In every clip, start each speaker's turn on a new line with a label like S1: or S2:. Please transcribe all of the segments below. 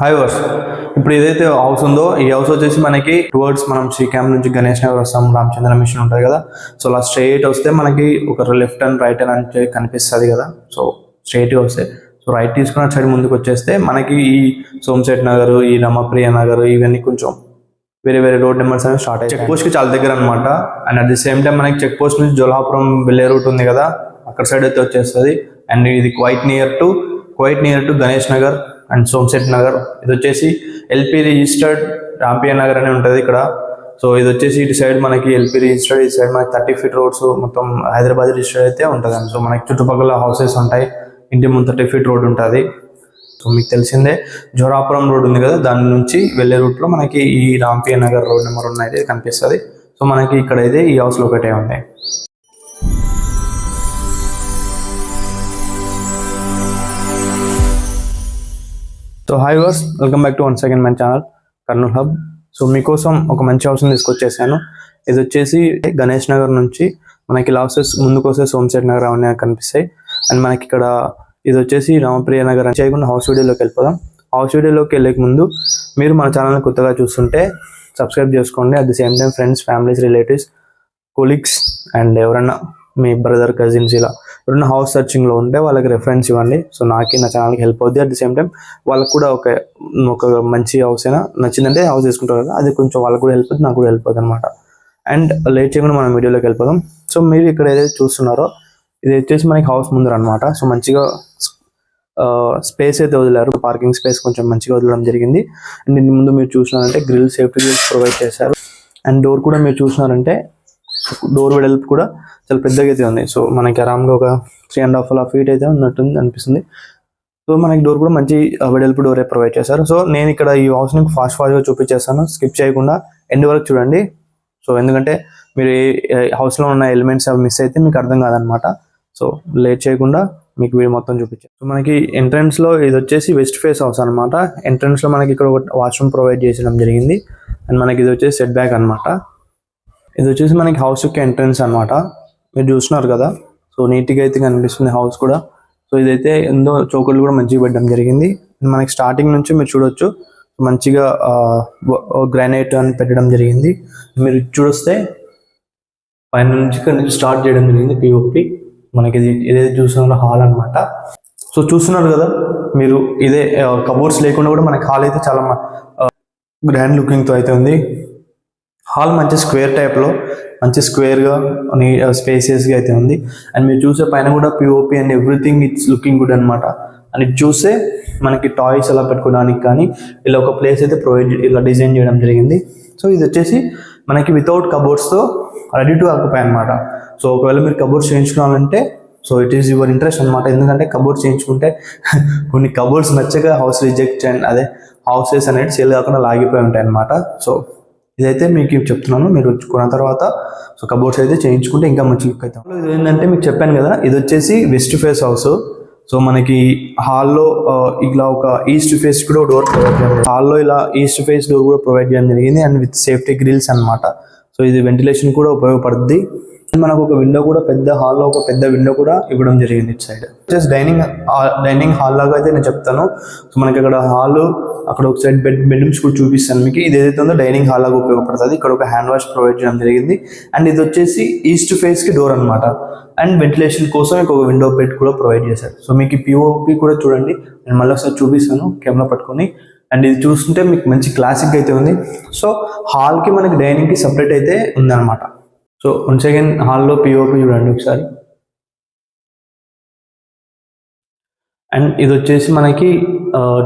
S1: Hi verse ఇప్పుడు ఏదైతే house ఉందో ఈ హౌస్ వచ్చేసి మనకి టువర్డ్స్ మనం శ్రీ నుంచి గణేష్ నగర్ వస్తాం రామచంద్ర మిషన్ ఉంటుంది కదా. సో అలా స్ట్రైట్ వస్తే మనకి ఒక లెఫ్ట్ అండ్ రైట్ అని అంటే కనిపిస్తుంది కదా. సో స్ట్రైట్ వస్తే. సో రైట్ తీసుకున్న సైడ్ ముందుకు వచ్చేస్తే మనకి ఈ సోమశెట్ నగర్ ఈ రమప్రియ నగర్ ఇవన్నీ కొంచెం వేరే వేరే రోడ్ నెంబర్స్ అనేవి స్టార్ట్ అయ్యాయి చెక్ పోస్ట్కి చాలా దగ్గర అనమాట and at the same time మనకి చెక్ పోస్ట్ నుంచి జోలాపురం వెళ్ళే రూట్ ఉంది కదా. అక్కడ సైడ్ అయితే వచ్చేస్తుంది. అండ్ ఇది quite near to quite near to Ganesh Nagar. And Somset Nagar. ఇది వచ్చేసి ఎల్పీ రిజిస్టర్డ్ రాంపియా నగర్ అని ఉంటుంది ఇక్కడ. సో ఇది వచ్చేసి ఇటు సైడ్ మనకి ఎల్పీ రిజిస్టర్డ్ ఇటు సైడ్ మనకి థర్టీ ఫీట్ రోడ్స్ మొత్తం హైదరాబాద్ రిజిస్టర్డ్ అయితే ఉంటుంది. సో మనకి చుట్టుపక్కల హౌసెస్ ఉంటాయి. ఇంటి ముందు థర్టీ ఫీట్ రోడ్ ఉంటుంది. సో మీకు తెలిసిందే జోరాపురం రోడ్ ఉంది కదా దాని నుంచి వెళ్ళే రూట్లో మనకి ఈ రాంపియ నగర్ రోడ్ నెంబర్ ఉన్నది కనిపిస్తుంది. సో మనకి ఇక్కడైతే ఈ హౌస్ లొకేట్ అయి ఉంది. So hi verse welcome back to one second my channel Kurnool hub so మీకోసం ఒక మంచి ఆప్షన్ తీసుకొచ్చేసాను. ఇది వచ్చేసి గణేష్ నగర్ నుంచి మనకి లాసెస్ ముందుకు వస్తే సోమశేట్ నగర్ అవన్నీ కనిపిస్తాయి. అండ్ మనకి ఇక్కడ ఇది వచ్చేసి రామప్రియ నగర్ అని చేయకుండా హౌస్ వీడియోలోకి వెళ్ళిపోదాం. హౌస్ వీడియోలోకి వెళ్ళక ముందు మీరు మన ఛానల్ని కొత్తగా చూస్తుంటే సబ్స్క్రైబ్ చేసుకోండి. At the same time friends families relatives colleagues and ఎవరన్నా మీ బ్రదర్ కజిన్స్ ఇలా ఎవరైనా హౌస్ సర్చింగ్లో ఉంటే వాళ్ళకి రెఫరెన్స్ ఇవ్వండి. సో నాకి నా ఛానల్కి హెల్ప్ అవుద్ది. అట్ ది సేమ్ టైం వాళ్ళకి కూడా ఒక ఒక మంచి హౌస్ అయినా నచ్చిందంటే హౌస్ తీసుకుంటారు కదా. అది కొంచెం వాళ్ళకి కూడా హెల్ప్ అవుతుంది నాకు కూడా హెల్ప్ అవుతుంది అనమాట అండ్ లేట్ చేయకుండా మనం వీడియోలోకి వెళ్ళిపోదాం. సో మీరు ఇక్కడ ఏదైతే చూస్తున్నారో ఇది వచ్చేసి మనకి హౌస్ ముందర అనమాట సో మంచిగా స్పేస్ అయితే వదిలారు. పార్కింగ్ స్పేస్ కొంచెం మంచిగా వదలడం జరిగింది. అండ్ దీని ముందు మీరు చూసినారంటే గ్రిల్ సేఫ్టీ గ్రిల్స్ ప్రొవైడ్ చేశారు. అండ్ డోర్ కూడా మీరు చూసినారంటే డోర్ వెడల్పు కూడా చాలా పెద్దగా అయితే ఉంది సో మనకి ఆరామ్గా ఒక త్రీ అండ్ హాఫ్ అలా ఫీట్ అయితే ఉన్నట్టుంది అనిపిస్తుంది. సో మనకి డోర్ కూడా మంచి వెడల్పు డోరే ప్రొవైడ్ చేశారు. సో నేను ఇక్కడ ఈ హౌస్ని ఫాస్ట్ ఫాస్ట్గా చూపించేస్తాను. స్కిప్ చేయకుండా ఎండ్ వరకు చూడండి. సో ఎందుకంటే మీరు ఏ హౌస్లో ఉన్న ఎలిమెంట్స్ అవి మిస్ అయితే మీకు అర్థం కాదనమాట. సో లేట్ చేయకుండా మీకు వీడు మొత్తం చూపించాను సో మనకి ఎంట్రన్స్లో లో ఇది వచ్చేసి వెస్ట్ ఫేస్ హౌస్ అనమాట. లో మనకి ఇక్కడ ఒక వాష్రూమ్ ప్రొవైడ్ చేసడం జరిగింది. అండ్ మనకి ఇది వచ్చేసి సెట్ బ్యాక్ అనమాట. ఇది వచ్చేసి మనకి హౌస్ యొక్క ఎంట్రన్స్ అనమాట మీరు చూస్తున్నారు కదా. సో నీట్గా అయితే కనిపిస్తుంది హౌస్ కూడా. సో ఇదైతే ఎంతో చౌకలు కూడా మంచిగా పెట్టడం జరిగింది. మనకి స్టార్టింగ్ నుంచి మీరు చూడొచ్చు. మంచిగా గ్రానైట్ అని పెట్టడం జరిగింది. మీరు చూడొస్తే పైన నుంచి నుంచి స్టార్ట్ చేయడం జరిగింది పిఓపి మనకి ఇది ఏదైతే చూస్తున్న హాల్ అన్నమాట. సో చూస్తున్నారు కదా. మీరు ఇదే కబోర్డ్స్ లేకుండా కూడా మనకి హాల్ అయితే చాలా గ్రాండ్ లుకింగ్తో అయితే ఉంది. హాల్ మంచి స్క్వేర్ టైప్లో మంచి స్క్వేర్గా స్పేసియస్గా అయితే ఉంది. అండ్ మీరు చూసే పైన కూడా POP and everything it's looking good అనమాట అండ్ ఇది చూస్తే మనకి టాయ్స్ అలా పెట్టుకోవడానికి కానీ ఇలా ఒక ప్లేస్ అయితే ప్రొవైడ్ ఇలా డిజైన్ చేయడం జరిగింది. సో ఇది వచ్చేసి మనకి వితౌట్ కబోర్డ్స్తో రెడీ టు ఆక్యుపై అనమాట సో ఒకవేళ మీరు cupboards చేయించుకోవాలంటే so it is your interest అనమాట ఎందుకంటే కబోర్డ్స్ చేయించుకుంటే కొన్ని కబోర్డ్స్ నచ్చక హౌస్ రిజెక్ట్ అండ్ అదే హౌసెస్ అనేది సేల్ కాకుండా లాగిపోయి ఉంటాయి అనమాట సో ఇదైతే మీకు చెప్తున్నాను మీరు కొన్న తర్వాత సో కబోర్డ్స్ అయితే చేయించుకుంటే ఇంకా మంచి లుక్ అవుతాం ఇది ఏంటంటే మీకు చెప్పాను కదా ఇది వచ్చేసి వెస్ట్ ఫేస్ హౌస్. సో మనకి హాల్లో ఇలా ఒక ఈస్ట్ ఫేస్ కూడా డోర్ ప్రొవైడ్ చేయడం హాల్లో ఇలా ఈస్ట్ ఫేస్ డోర్ కూడా ప్రొవైడ్ చేయడం జరిగింది అండ్ విత్ సేఫ్టీ గ్రిల్స్ అన్నమాట. సో ఇది వెంటిలేషన్ కూడా ఉపయోగపడుద్ది. మనకు ఒక విండో కూడా పెద్ద హాల్లో ఒక పెద్ద విండో కూడా ఇవ్వడం జరిగింది ఇటు side. Just dining dining hall లాగా అయితే నేను చెప్తాను. సో మనకి అక్కడ హాల్ అక్కడ ఒక సైడ్ బెడ్ బెడ్రూమ్స్ కూడా చూపిస్తాను మీకు. ఇది ఏదైతే ఉందో డైనింగ్ హాల్ లాగా ఉపయోగపడుతుంది. ఇక్కడ ఒక హ్యాండ్ వాష్ ప్రొవైడ్ చేయడం జరిగింది. అండ్ ఇది వచ్చేసి ఈస్ట్ ఫేస్కి డోర్ అనమాట అండ్ వెంటిలేషన్ కోసం ఒక విండో బెడ్ కూడా ప్రొవైడ్ చేశారు. సో మీకు పిఓపి కూడా చూడండి. నేను మళ్ళీ ఒకసారి చూపిస్తాను. కెమెరా పట్టుకొని. అండ్ ఇది చూస్తుంటే మీకు మంచి క్లాసిక్ అయితే ఉంది. సో హాల్కి మనకి డైనింగ్కి సపరేట్ అయితే ఉందన్నమాట. సో వన్స్ సెకండ్ హాల్లో పిఓపి చూడండి ఒకసారి. అండ్ ఇది వచ్చేసి మనకి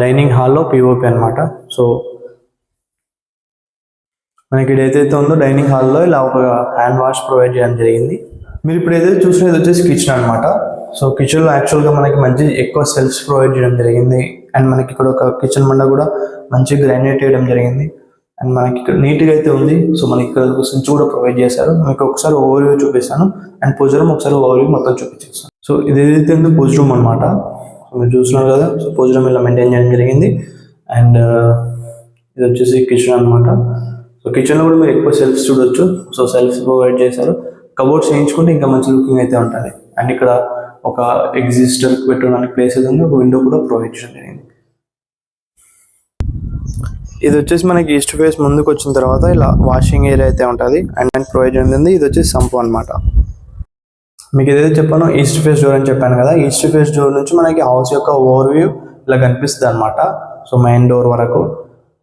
S1: డైనింగ్ హాల్లో పిఓపి అన్నమాట. సో మనకి ఇది ఏదైతే ఉందో డైనింగ్ హాల్లో ఇలా ఒక హ్యాండ్ వాష్ ప్రొవైడ్ చేయడం జరిగింది. మీరు ఇప్పుడు ఏదైతే చూసినది వచ్చేసి కిచెన్ అనమాట సో కిచెన్లో యాక్చువల్గా మనకి మంచి ఎక్కువ సెల్ఫ్స్ ప్రొవైడ్ చేయడం జరిగింది. అండ్ మనకి ఇక్కడ ఒక కిచెన్ మండ కూడా మంచి గ్రానైట్ వేయడం జరిగింది. అండ్ మనకి ఇక్కడ నీట్గా అయితే ఉంది. సో మనకి ఇక్కడ స్విచ్ కూడా ప్రొవైడ్ చేశారు. మీకు ఒకసారి ఓవర్ వ్యూ చూపిస్తాను. అండ్ పూజ రూమ్ ఒకసారి ఓవర్ వ్యూ మొత్తం చూపించేస్తాను. సో ఇది ఏదైతే ఉందో పూజ రూమ్ అనమాట మీరు చూస్తున్నారు కదా సో పూజ ఇలా మెయింటైన్ చేయడం జరిగింది. అండ్ uh, ఇది వచ్చేసి కిచెన్ అనమాట సో కిచెన్లో కూడా మీరు ఎక్కువ సెల్ఫ్స్ చూడొచ్చు. సో సెల్ఫ్స్ ప్రొవైడ్ చేశారు. కబోర్డ్స్ చేయించుకుంటే ఇంకా మంచి లుకింగ్ అయితే ఉంటుంది. అండ్ ఇక్కడ ఒక ఎగ్జిస్టర్ పెట్టుకోవడానికి ప్లేస్ అయితే ఉంది. ఒక విండో కూడా ప్రొవైడ్ చేయడం జరిగింది. ఇది వచ్చేసి మనకి ఈస్ట్ ఫేస్ ముందుకు వచ్చిన తర్వాత ఇలా వాషింగ్ ఏరియా అయితే ఉంటుంది. అండ్ ప్రొవైడ్ ఉంటుంది ఇది వచ్చేసి సంపు అనమాట మీకు ఏదైతే చెప్పానో ఈస్ట్ ఫేస్ డోర్ అని చెప్పాను కదా ఈస్ట్ ఫేస్ డోర్ నుంచి మనకి హౌస్ యొక్క ఓవర్ వ్యూ ఇలా కనిపిస్తుంది అనమాట సో మెయిన్ డోర్ వరకు.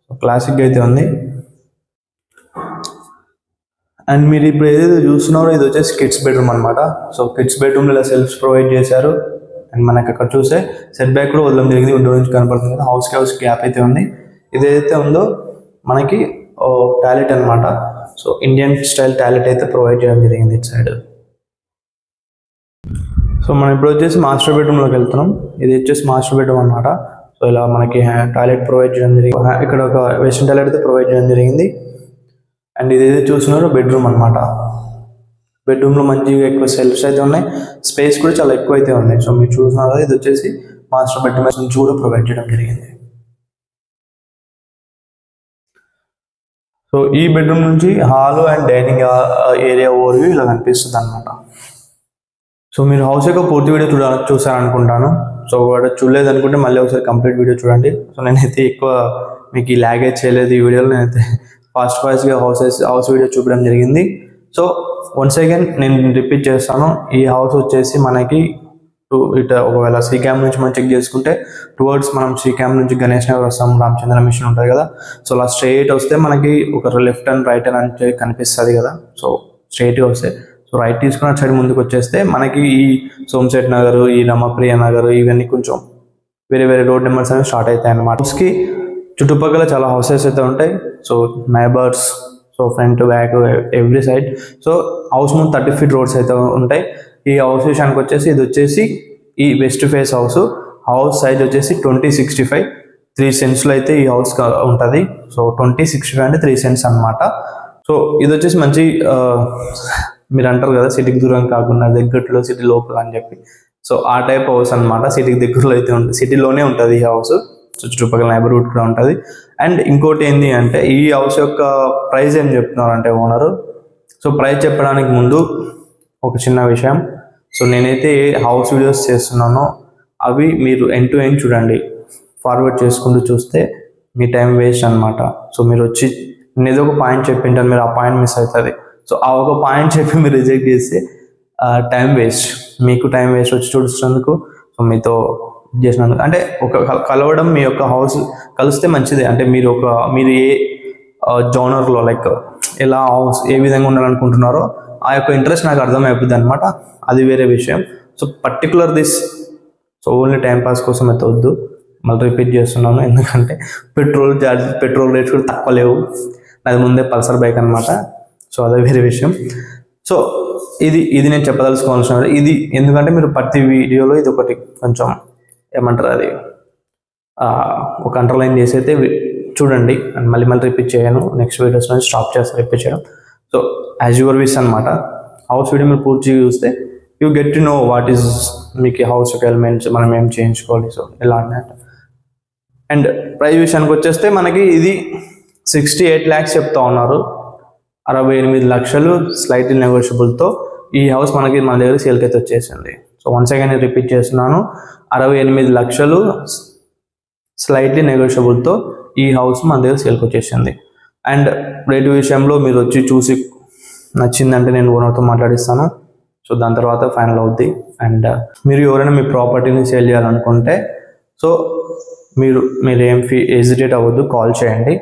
S1: సో క్లాసిక్ అయితే ఉంది. అండ్ మీరు ఇప్పుడు ఏదైతే చూస్తున్నారో ఇది వచ్చేసి కిడ్స్ బెడ్రూమ్ అనమాట సో కిడ్స్ బెడ్రూమ్ ఇలా సెల్ఫ్స్ ప్రొవైడ్ చేశారు. అండ్ మనకి అక్కడ చూస్తే సెట్ బ్యాక్ కూడా వదలం జరిగింది విండో నుంచి కనపడుతుంది కదా. హౌస్కి హౌస్ గ్యాప్ అయితే ఉంది. ఇది ఉందో మనకి టాయిలెట్ అనమాట సో ఇండియన్ స్టైల్ టాయిలెట్ అయితే ప్రొవైడ్ చేయడం జరిగింది ఇటు సైడ్ సో మనం ఇప్పుడు వచ్చేసి మాస్టర్ బెడ్రూమ్లోకి వెళ్తున్నాం. ఇది వచ్చేసి మాస్టర్ బెడ్రూమ్ అనమాట సో ఇలా మనకి టాయిలెట్ ప్రొవైడ్ చేయడం జరిగింది ఇక్కడ ఒక వెస్ట్రన్ టాయిలెట్ అయితే ప్రొవైడ్ చేయడం జరిగింది. అండ్ ఇది ఏదైతే చూస్తున్నారో బెడ్రూమ్ అనమాట బెడ్రూమ్లో మంచిగా ఎక్కువ సెల్ఫ్స్ అయితే ఉన్నాయి. స్పేస్ కూడా చాలా ఎక్కువ అయితే ఉన్నాయి. సో మీరు చూస్తున్నారు ఇది వచ్చేసి మాస్టర్ బెడ్రూమ్ నుంచి కూడా ప్రొవైడ్ చేయడం జరిగింది. సో ఈ బెడ్రూమ్ నుంచి hall and dining area overview ఇలా కనిపిస్తుంది అనమాట సో మీరు హౌస్ యొక్క పూర్తి వీడియో చూడ చూసారనుకుంటాను. సో ఒకవేళ చూడలేదు అనుకుంటే మళ్ళీ ఒకసారి కంప్లీట్ వీడియో చూడండి. సో నేనైతే ఎక్కువ మీకు ఈ లాగేజ్ చేయలేదు ఈ వీడియోలో. నేనైతే ఫాస్ట్ ఫాస్ట్గా హౌసెస్ హౌస్ వీడియో చూపడం జరిగింది. సో వన్స్ అగైన్ నేను రిపీట్ చేస్తాను. ఈ హౌస్ వచ్చేసి మనకి టూ ఇటు ఒకవేళ శ్రీ క్యాంప్ నుంచి మనం చెక్ చేసుకుంటే టువర్డ్స్ మనం శ్రీ క్యాంప్ నుంచి గణేష్ నగర్ వస్తాం. రామచంద్ర మిషన్ ఉంటుంది కదా. సో అలా స్ట్రైట్ వస్తే మనకి ఒక లెఫ్ట్ అండ్ రైట్ అని అంటే కనిపిస్తుంది కదా. సో స్ట్రైట్గా వస్తే సో రైట్ తీసుకున్న సైడ్ ముందుకు వచ్చేస్తే మనకి ఈ సోమశెట్ నగర్ ఈ రమప్రియ నగర్ ఇవన్నీ కొంచెం వేరే వేరే రోడ్ నెంబర్స్ అనేవి స్టార్ట్ అవుతాయి అన్నమాట హౌస్కి చుట్టుపక్కల చాలా హౌసెస్ అయితే ఉంటాయి. So neighbours so front back every side so house ముందు థర్టీ ఫీట్ రోడ్స్ అయితే ఉంటాయి. ఈ హౌస్ విషయానికి వచ్చేసి ఇది వచ్చేసి ఈ west face house house size వచ్చేసి ట్వంటీ సిక్స్టీ ఫైవ్ త్రీ సెంట్స్లో అయితే ఈ హౌస్ ఉంటుంది. సో ట్వంటీ సిక్స్టీ ఫైవ్ అంటే త్రీ సెంట్స్ అనమాట సో ఇది వచ్చేసి మంచి మీరు అంటారు కదా సిటీకి దూరం కాకుండా దగ్గరలో సిటీ లోపల అని చెప్పి. సో ఆ టైప్ హౌస్ అన్నమాట. సిటీకి దగ్గరలో అయితే ఉంటుంది సిటీలోనే ఉంటుంది ఈ హౌస్ సో చుట్టుపక్కల నైబర్హుడ్ కూడా ఉంటుంది. అండ్ ఇంకోటి ఏంటి అంటే ఈ హౌస్ యొక్క ప్రైస్ ఏం చెప్తున్నారు అంటే ఓనరు సో ప్రైస్ చెప్పడానికి ముందు ఒక చిన్న విషయం. సో నేనైతే ఏ హౌస్ వీడియోస్ చేస్తున్నానో. అవి మీరు ఎండ్ టు ఎండ్ చూడండి. ఫార్వర్డ్ చేసుకుంటూ చూస్తే మీ టైం వేస్ట్ అన్నమాట. సో మీరు వచ్చి నేను ఏదో ఒక పాయింట్ చెప్పింటాను మీరు ఆ పాయింట్ మిస్ అవుతుంది. సో ఆ ఒక పాయింట్ చెప్పి మీరు రిజెక్ట్ చేస్తే టైం వేస్ట్ మీకు టైం వేస్ట్ వచ్చి చూసినందుకు సో మీతో చేసినందుకు. అంటే ఒక కలవడం మీ యొక్క హౌస్ కలిస్తే మంచిదే. అంటే మీరు ఒక మీరు ఏ జోనర్లో లైక్ ఎలా హౌస్ ఏ విధంగా ఉండాలనుకుంటున్నారో ఆ యొక్క ఇంట్రెస్ట్ నాకు అర్థమైపోద్ది అనమాట అది వేరే విషయం. So particular this so only time pass కోసం అయితే వద్దు. మళ్ళీ రిపీట్ చేస్తున్నాను ఎందుకంటే పెట్రోల్ చార్జ్ పెట్రోల్ రేట్స్ కూడా తక్కువ లేవు. నాది ముందే పల్సర్ బైక్ అనమాట సో అదే వేరే విషయం. సో ఇది ఇది నేను చెప్పదలుచుకోవాల్సిన ఇది ఎందుకంటే మీరు ప్రతి వీడియోలో ఇది ఒకటి కొంచెం ఏమంటారు అది ఒక అండర్లైన్ చేసి అయితే చూడండి. అండ్ మళ్ళీ మళ్ళీ రిపీట్ చేయను. నెక్స్ట్ వీడియోస్ నుంచి స్టాప్ చేస్తాను రిపీట్ చేయడం సో యాజ్ యువర్ విస్ అనమాట హౌస్ వీడియో మీరు పూర్తి చూస్తే you get to know what is మీకు హౌస్ యొక్క ఎలిమెంట్స్ మనం ఏం చేయించుకోవాలి సో ఇలా అన్నట్టు అండ్ ప్రైస్ విషయానికి వచ్చేస్తే మనకి ఇది సిక్స్టీ ఎయిట్ ల్యాక్స్ చెప్తా ఉన్నారు. అరవై ఎనిమిది లక్షలు స్లైట్లీ నెగోషియబుల్తో ఈ హౌస్ మనకి మన దగ్గర సేల్కి అయితే వచ్చేసింది. సో వన్స్ అగైన్ నేను రిపీట్ చేస్తున్నాను. అరవై ఎనిమిది లక్షలు స్లైట్లీ నెగోషియబుల్తో ఈ హౌస్ మన దగ్గర సేల్కి వచ్చేసింది. అండ్ రేటు విషయంలో మీరు వచ్చి చూసి నచ్చిందంటే నేను ఓనర్తో మాట్లాడిస్తాను. సో దాని తర్వాత ఫైనల్ అవుద్ది. అండ్ uh, మీరు ఎవరైనా మీ ప్రాపర్టీని సేల్ చేయాలనుకుంటే సో మీరు మీరు ఏం ఫీ ఎజిటేట్ అవ్వద్దు. కాల్ చేయండి.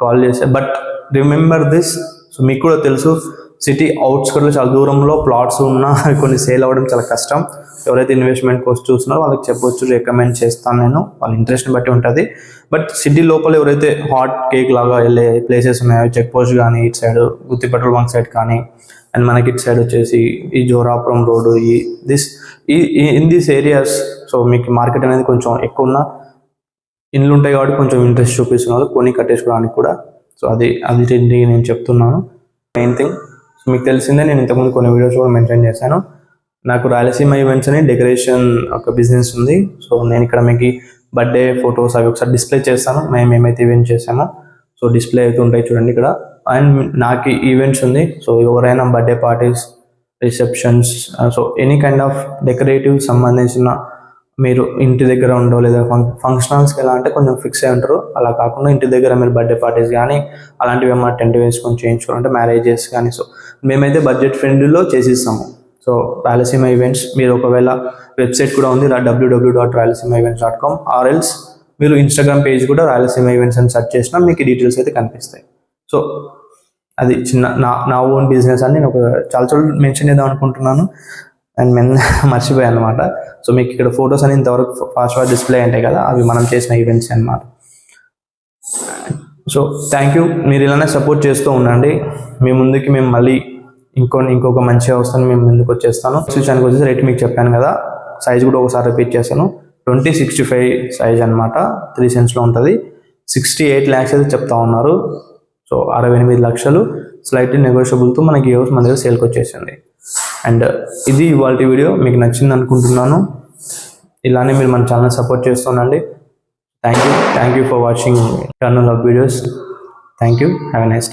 S1: కాల్ చేస్తే బట్ రిమెంబర్ దిస్ సో మీకు కూడా తెలుసు సిటీ అవుట్స్కట్లో చాలా దూరంలో ప్లాట్స్ ఉన్నా కొన్ని సేల్ అవ్వడం చాలా కష్టం. ఎవరైతే ఇన్వెస్ట్మెంట్ కోసం చూస్తున్నారో వాళ్ళకి చెప్పొచ్చు రికమెండ్ చేస్తాను నేను. వాళ్ళ ఇంట్రెస్ట్ని బట్టి ఉంటుంది. బట్ సిటీ లోపల ఎవరైతే హాట్ కేక్ లాగా వెళ్ళే ప్లేసెస్ ఉన్నాయో చెక్ పోస్ట్ కానీ ఇటు side Gutti petrol bunk side కానీ అండ్ మనకి ఇటు సైడ్ వచ్చేసి ఈ జోరాపురం రోడ్డు ఈ దిస్ ఈ ఇన్ దిస్ ఏరియాస్ సో మీకు మార్కెట్ అనేది కొంచెం ఎక్కువ ఉన్న ఇండ్లు ఉంటాయి కాబట్టి కొంచెం ఇంట్రెస్ట్ చూపిస్తున్నారు. కొని కట్టేసుకోవడానికి కూడా సో అది అది నేను చెప్తున్నాను. మెయిన్ థింగ్ సో మీకు తెలిసిందే నేను ఇంతకుముందు కొన్ని వీడియోస్ కూడా మెన్షన్ చేశాను. నాకు రాయలసీమ ఈవెంట్స్ అని డెకరేషన్ ఒక బిజినెస్ ఉంది. సో నేను ఇక్కడ మీకు బర్త్డే ఫొటోస్ అవి ఒకసారి డిస్ప్లే చేస్తాను. మేము ఏమైతే ఈవెంట్ చేసామో సో డిస్ప్లే అయితే ఉంటాయి చూడండి ఇక్కడ. అండ్ నాకు ఈవెంట్స్ ఉంది. సో ఎవరైనా birthday parties receptions so any kind of decorative సంబంధించిన మీరు ఇంటి దగ్గర ఉండో లేదా ఫంక్ హాల్స్కి ఎలా అంటే కొంచెం ఫిక్స్ అయి ఉంటారు. అలా కాకుండా ఇంటి దగ్గర మీరు బర్త్డే పార్టీస్ కానీ అలాంటివి ఏమైనా టెంట్ వేసుకొని చేయించుకోవాలంటే మ్యారేజెస్ కానీ సో మేమైతే బడ్జెట్ ఫ్రెండ్లీలో చేసిస్తాము. సో రాయలసీమ ఈవెంట్స్ మీరు ఒకవేళ వెబ్సైట్ కూడా ఉంది WWW dot Rayalaseema events dot com ఆర్ఎల్స్ మీరు ఇన్స్టాగ్రామ్ పేజ్ కూడా రాయలసీమ ఈవెంట్స్ అని సెర్చ్ చేసినా మీకు డీటెయిల్స్ అయితే కనిపిస్తాయి. సో అది చిన్న నా నా ఓన్ బిజినెస్ అని నేను ఒక చాలా చోట్ల మెన్షన్ చేద్దాం అనుకుంటున్నాను. అండ్ మెన్ మర్చిపోయాను అనమాట సో మీకు ఇక్కడ ఫొటోస్ అని ఇంతవరకు ఫాస్ట్ డిస్ప్లే ఉంటాయి కదా అవి మనం చేసిన ఈవెంట్స్ అన్నమాట. సో థ్యాంక్ యూ మీరు ఇలానే సపోర్ట్ చేస్తూ ఉండండి. మీ ముందుకి మేము మళ్ళీ ఇంకో ఇంకొక మంచి వస్తాను మేము ముందుకు వచ్చేస్తాను. విషయానికి వచ్చేసి రేట్ మీకు చెప్పాను కదా సైజ్ కూడా ఒకసారి రిపీట్ చేస్తాను. ట్వంటీ సిక్స్టీ ఫైవ్ సైజ్ అనమాట త్రీ సెన్స్లో ఉంటుంది. సిక్స్టీ ఎయిట్ ల్యాక్స్ అయితే చెప్తా ఉన్నారు. సో అరవై ఎనిమిది లక్షలు. స్లైట్లీ నెగోషియబుల్తో మనకి ఈ మన దగ్గర సేల్కి వచ్చేసింది. అండ్ uh, ఇది ఇవాళ వీడియో. మీకు నచ్చింది అనుకుంటున్నాను. ఇలానే మీరు మన channel support చేస్తుండండి thank you thank you for watching channel of videos thank you have a nice